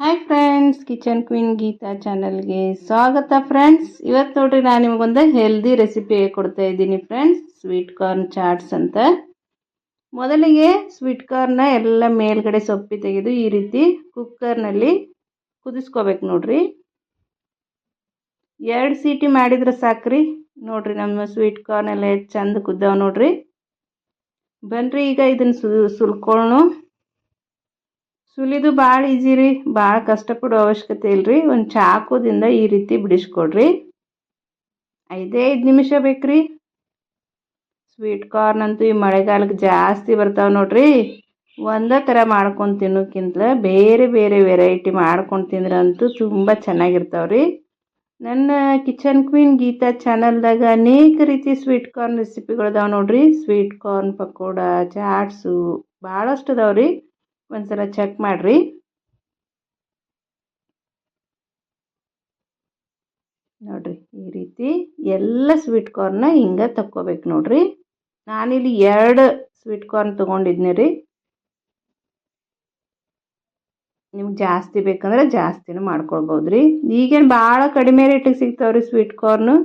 Hi friends kitchen queen Geeta ಚಾನಲ್ಗೆ ಸ್ವಾಗತ friends ಇವತ್ತು ನೋಡ್ರಿ ನಾನು ನಿಮಗೊಂದು ಹೆಲ್ದಿ ರೆಸಿಪಿ ಕೊಡ್ತಾ ಇದ್ದೀನಿ ಫ್ರೆಂಡ್ಸ್ ಸ್ವೀಟ್ ಕಾರ್ನ್ ಚಾಟ್ಸ್ ಅಂತ. ಮೊದಲಿಗೆ ಸ್ವೀಟ್ ಕಾರ್ನ ಎಲ್ಲ ಮೇಲ್ಗಡೆ ಸೊಪ್ಪಿ ತೆಗೆದು ಈ ರೀತಿ ಕುಕ್ಕರ್ನಲ್ಲಿ ಕುದಿಸ್ಕೋಬೇಕು ನೋಡ್ರಿ. ಎರಡು ಸೀಟಿ ಮಾಡಿದ್ರೆ ಸಾಕ್ರಿ. ನೋಡ್ರಿ ನಮ್ಮ ಸ್ವೀಟ್ ಕಾರ್ನ್ ಎಲ್ಲ ಎಷ್ಟು ಚಂದ ಕುದ್ದಾವೆ ನೋಡ್ರಿ. ಬನ್ರಿ ಈಗ ಇದನ್ನು ಸು ಸುಲಿದು ಭಾಳ ಈಜಿ ರೀ ಭಾಳ ಕಷ್ಟಪಡೋ ಅವಶ್ಯಕತೆ ಇಲ್ರಿ. ಒಂದು ಚಾಕುದಿಂದ ಈ ರೀತಿ ಬಿಡಿಸ್ಕೊಡ್ರಿ. ಐದೇ ಐದು ನಿಮಿಷ ಬೇಕ್ರಿ. ಸ್ವೀಟ್ ಕಾರ್ನ್ ಅಂತೂ ಈ ಮಳೆಗಾಲಕ್ಕೆ ಜಾಸ್ತಿ ಬರ್ತಾವೆ ನೋಡ್ರಿ. ಒಂದೇ ಥರ ಮಾಡ್ಕೊಂಡು ತಿನ್ನೋಕ್ಕಿಂತ ಬೇರೆ ಬೇರೆ ವೆರೈಟಿ ಮಾಡ್ಕೊಂಡು ತಿಂದ್ರಂತೂ ತುಂಬ ಚೆನ್ನಾಗಿರ್ತಾವ್ರಿ ನನ್ನ ಕಿಚನ್ ಕ್ವೀನ್ ಗೀತಾ ಚಾನಲ್ದಾಗ ಅನೇಕ ರೀತಿ ಸ್ವೀಟ್ ಕಾರ್ನ್ ರೆಸಿಪಿಗಳದಾವೆ ನೋಡ್ರಿ. ಸ್ವೀಟ್ ಕಾರ್ನ್ ಪಕೋಡ ಚಾಟ್ಸು ಭಾಳಷ್ಟು ಅದಾವ್ರಿ ಒಂದ್ಸಲ ಚೆಕ್ ಮಾಡಿರಿ. ನೋಡ್ರಿ, ಈ ರೀತಿ ಎಲ್ಲ ಸ್ವೀಟ್ ಕಾರ್ನ ಹಿಂಗೆ ತಕ್ಕೋಬೇಕು ನೋಡ್ರಿ. ನಾನಿಲ್ಲಿ ಎರಡು ಸ್ವೀಟ್ ಕಾರ್ನ್ ತೊಗೊಂಡಿದ್ನಿ ರೀ. ನಿಮ್ಗೆ ಜಾಸ್ತಿ ಬೇಕಂದ್ರೆ ಜಾಸ್ತಿನೂ ಮಾಡ್ಕೊಳ್ಬೋದು ರೀ ಈಗೇನು ಭಾಳ ಕಡಿಮೆ ರೇಟಿಗೆ ಸಿಗ್ತಾವ್ರಿ ಸ್ವೀಟ್ ಕಾರ್ನು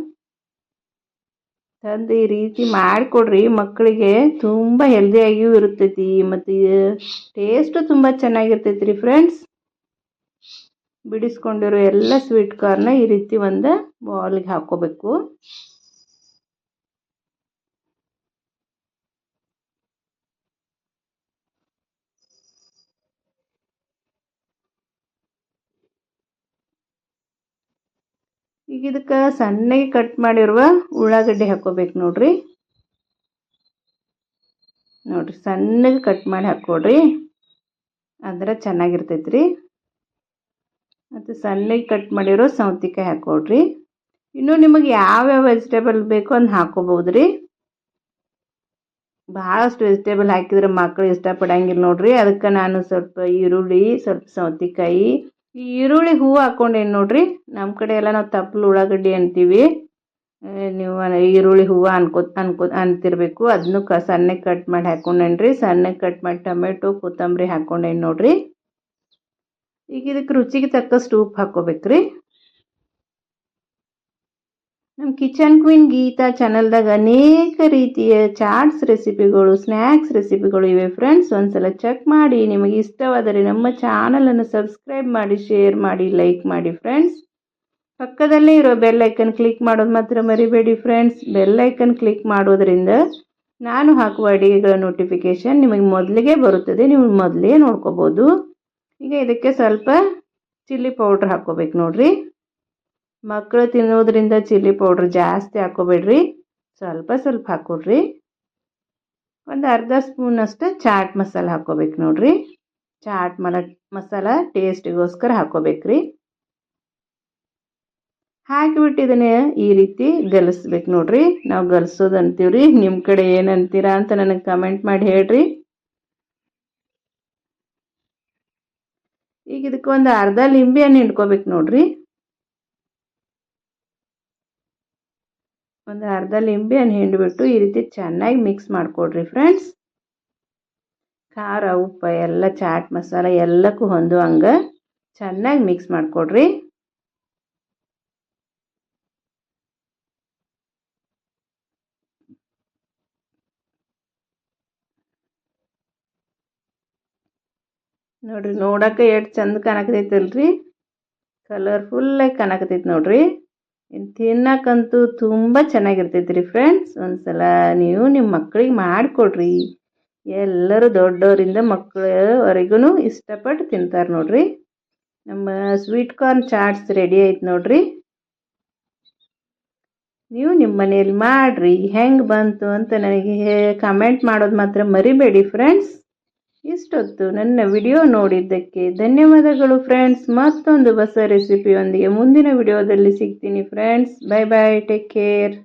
ತಂದು ಈ ರೀತಿ ಮಾಡಿಕೊಡ್ರಿ. ಮಕ್ಕಳಿಗೆ ತುಂಬ ಹೆಲ್ದಿಯಾಗಿಯೂ ಇರ್ತೈತಿ ಮತ್ತು ಟೇಸ್ಟು ತುಂಬ ಚೆನ್ನಾಗಿರ್ತೈತಿ ರೀ ಫ್ರೆಂಡ್ಸ್ ಬಿಡಿಸ್ಕೊಂಡಿರೋ ಎಲ್ಲ ಸ್ವೀಟ್ ಕಾರ್ನ ಈ ರೀತಿ ಒಂದು ಬೌಲ್ಗೆ ಹಾಕ್ಕೋಬೇಕು ಈಗ ಇದಕ್ಕೆ ಸಣ್ಣಗೆ ಕಟ್ ಮಾಡಿರುವ ಉಳ್ಳಾಗಡ್ಡಿ ಹಾಕೋಬೇಕು ನೋಡ್ರಿ. ನೋಡ್ರಿ, ಸಣ್ಣಗೆ ಕಟ್ ಮಾಡಿ ಹಾಕ್ಕೊಡ್ರಿ. ಅಂದ್ರೆ ಚೆನ್ನಾಗಿರ್ತೈತೆ ರೀ ಮತ್ತು ಸಣ್ಣಗೆ ಕಟ್ ಮಾಡಿರೋ ಸೌತಿಕಾಯಿ ಹಾಕ್ಕೊಡ್ರಿ. ಇನ್ನು ನಿಮಗೆ ಯಾವ್ಯಾವ ವೆಜಿಟೇಬಲ್ ಬೇಕೋ ಅದನ್ನ ಹಾಕೋಬಹುದ್ರಿ. ರೀ ಭಾಳಷ್ಟು ವೆಜಿಟೇಬಲ್ ಹಾಕಿದ್ರೆ ಮಕ್ಕಳು ಇಷ್ಟಪಡಂಗಿಲ್ಲ ನೋಡ್ರಿ. ಅದಕ್ಕೆ ನಾನು ಸ್ವಲ್ಪ ಈರುಳ್ಳಿ, ಸ್ವಲ್ಪ ಸೌತೆಕಾಯಿ ಈ ಈರುಳ್ಳಿ ಹೂವು ಹಾಕ್ಕೊಂಡೇನು ನೋಡ್ರಿ? ನಮ್ಮ ಕಡೆ ಎಲ್ಲ ನಾವು ತಪ್ಪಲು ಉಳ್ಳಾಗಡ್ಡಿ ಅಂತೀವಿ. ನೀವು ಈರುಳ್ಳಿ ಹೂವು ಅನ್ಕೋ ಅನ್ಕೋ, ಅಂತಿರಬೇಕು. ಅದನ್ನು ಕ, ಸಣ್ಣಗೆ ಕಟ್ ಮಾಡಿ ಹಾಕ್ಕೊಂಡೇನ್ರಿ ಸಣ್ಣಗೆ ಕಟ್ ಮಾಡಿ ಟೊಮೆಟೊ, ಕೊತ್ತಂಬರಿ ಹಾಕ್ಕೊಂಡೇನು ನೋಡ್ರಿ? ಈಗ ಇದಕ್ಕೆ ರುಚಿಗೆ ತಕ್ಕಷ್ಟು ಉಪ್ಪು ಹಾಕ್ಕೋಬೇಕ್ರಿ ನಮ್ಮ ಕಿಚನ್ ಕ್ವೀನ್ ಗೀತಾ ಚಾನಲ್ದಾಗ ಅನೇಕ ರೀತಿಯ ಚಾಟ್ಸ್ ರೆಸಿಪಿಗಳು, ಸ್ನ್ಯಾಕ್ಸ್ ರೆಸಿಪಿಗಳು ಇವೆ. ಫ್ರೆಂಡ್ಸ್, ಒಂದ್ಸಲ ಚೆಕ್ ಮಾಡಿ. ನಿಮಗೆ ಇಷ್ಟವಾದರೆ ನಮ್ಮ ಚಾನಲನ್ನು ಸಬ್ಸ್ಕ್ರೈಬ್ ಮಾಡಿ, ಶೇರ್ ಮಾಡಿ, ಲೈಕ್ ಮಾಡಿ ಫ್ರೆಂಡ್ಸ್. ಪಕ್ಕದಲ್ಲೇ ಇರೋ ಬೆಲ್ಲೈಕನ್ ಕ್ಲಿಕ್ ಮಾಡೋದು ಮಾತ್ರ ಮರಿಬೇಡಿ ಫ್ರೆಂಡ್ಸ್. ಬೆಲ್ಲೈಕನ್ ಕ್ಲಿಕ್ ಮಾಡೋದರಿಂದ ನಾನು ಹಾಕುವ ಅಡುಗೆಗಳ ನೋಟಿಫಿಕೇಷನ್ ನಿಮಗೆ ಮೊದಲಿಗೆ ಬರುತ್ತದೆ. ನೀವು ಮೊದಲೇ ನೋಡ್ಕೋಬೋದು. ಈಗ ಇದಕ್ಕೆ ಸ್ವಲ್ಪ ಚಿಲ್ಲಿ ಪೌಡ್ರ್ ಹಾಕ್ಕೋಬೇಕು ನೋಡಿರಿ. ಮಕ್ಕಳು ತಿನ್ನೋದ್ರಿಂದ ಚಿಲ್ಲಿ ಪೌಡ್ರ್ ಜಾಸ್ತಿ ಹಾಕೋಬೇಡ್ರಿ. ಸ್ವಲ್ಪ ಸ್ವಲ್ಪ ಹಾಕೊಡ್ರಿ. ಒಂದು ಅರ್ಧ ಸ್ಪೂನಷ್ಟು ಚಾಟ್ ಮಸಾಲ ಹಾಕೋಬೇಕು ನೋಡ್ರಿ. ಚಾಟ್ ಮಲ ಮಸಾಲ ಟೇಸ್ಟಿಗೋಸ್ಕರ ಹಾಕೋಬೇಕ್ರಿ. ಹಾಕಿಬಿಟ್ಟು ಇದನ್ನೇ ಈ ರೀತಿ ಗಲಿಸ್ಬೇಕು ನೋಡ್ರಿ. ನಾವು ಗಲಿಸೋದು ಅಂತೀವ್ರಿ. ನಿಮ್ಮ ಕಡೆ ಏನಂತೀರಾ ಅಂತ ನನಗೆ ಕಮೆಂಟ್ ಮಾಡಿ ಹೇಳ್ರಿ. ಈಗ ಇದಕ್ಕೆ ಒಂದು ಅರ್ಧ ಲಿಂಬೆ ಹಣ್ಣು ಹಿಂಡ್ಕೋಬೇಕು ನೋಡ್ರಿ. ಒಂದು ಅರ್ಧ ಲಿಂಬೆ ಹಣ್ಣು ಹಿಂಡಿಬಿಟ್ಟು ಈ ರೀತಿ ಚೆನ್ನಾಗಿ ಮಿಕ್ಸ್ ಮಾಡಿಕೊಡ್ರಿ ಫ್ರೆಂಡ್ಸ್ ಖಾರ, ಉಪ್ಪು, ಎಲ್ಲ ಚಾಟ್ ಮಸಾಲ ಎಲ್ಲಕ್ಕೂ ಹೊಂದುವಂಗೆ ಚೆನ್ನಾಗಿ ಮಿಕ್ಸ್ ಮಾಡಿಕೊಡ್ರಿ. ನೋಡ್ರಿ, ನೋಡಕ್ಕೆ ಎಷ್ಟು ಚಂದ ಕಾಣಕತೈತಲ್ರಿ ಕಲರ್ಫುಲ್ಲಾಗಿ ಕಾಣಕತೈತಿ ನೋಡ್ರಿ. ತಿನ್ನಕ್ಕಂತೂ ತುಂಬ ಚೆನ್ನಾಗಿರ್ತೈತೆ ರೀ ಫ್ರೆಂಡ್ಸ್ ಒಂದ್ಸಲ ನೀವು ನಿಮ್ಮ ಮಕ್ಕಳಿಗೆ ಮಾಡಿಕೊಡ್ರಿ. ಎಲ್ಲರೂ ದೊಡ್ಡವರಿಂದ ಮಕ್ಕಳವರೆಗೂ ಇಷ್ಟಪಟ್ಟು ತಿಂತಾರೆ ನೋಡ್ರಿ. ನಮ್ಮ ಸ್ವೀಟ್ ಕಾರ್ನ್ ಚಾಟ್ಸ್ ರೆಡಿ ಆಯ್ತು ನೋಡ್ರಿ. ನೀವು ನಿಮ್ಮ ಮನೆಯಲ್ಲಿ ಮಾಡಿರಿ. ಹೆಂಗೆ ಬಂತು ಅಂತ ನನಗೆ ಕಮೆಂಟ್ ಮಾಡೋದು ಮಾತ್ರ ಮರಿಬೇಡಿ ಫ್ರೆಂಡ್ಸ್ ಇಷ್ಟೊತ್ತು ನನ್ನ ವಿಡಿಯೋ ನೋಡಿದ್ದಕ್ಕೆ ಧನ್ಯವಾದಗಳು ಫ್ರೆಂಡ್ಸ್. ಮತ್ತೊಂದು ಹೊಸ ರೆಸಿಪಿಯೊಂದಿಗೆ ಮುಂದಿನ ವಿಡಿಯೋದಲ್ಲಿ ಸಿಗ್ತೀನಿ friends. Bye bye take care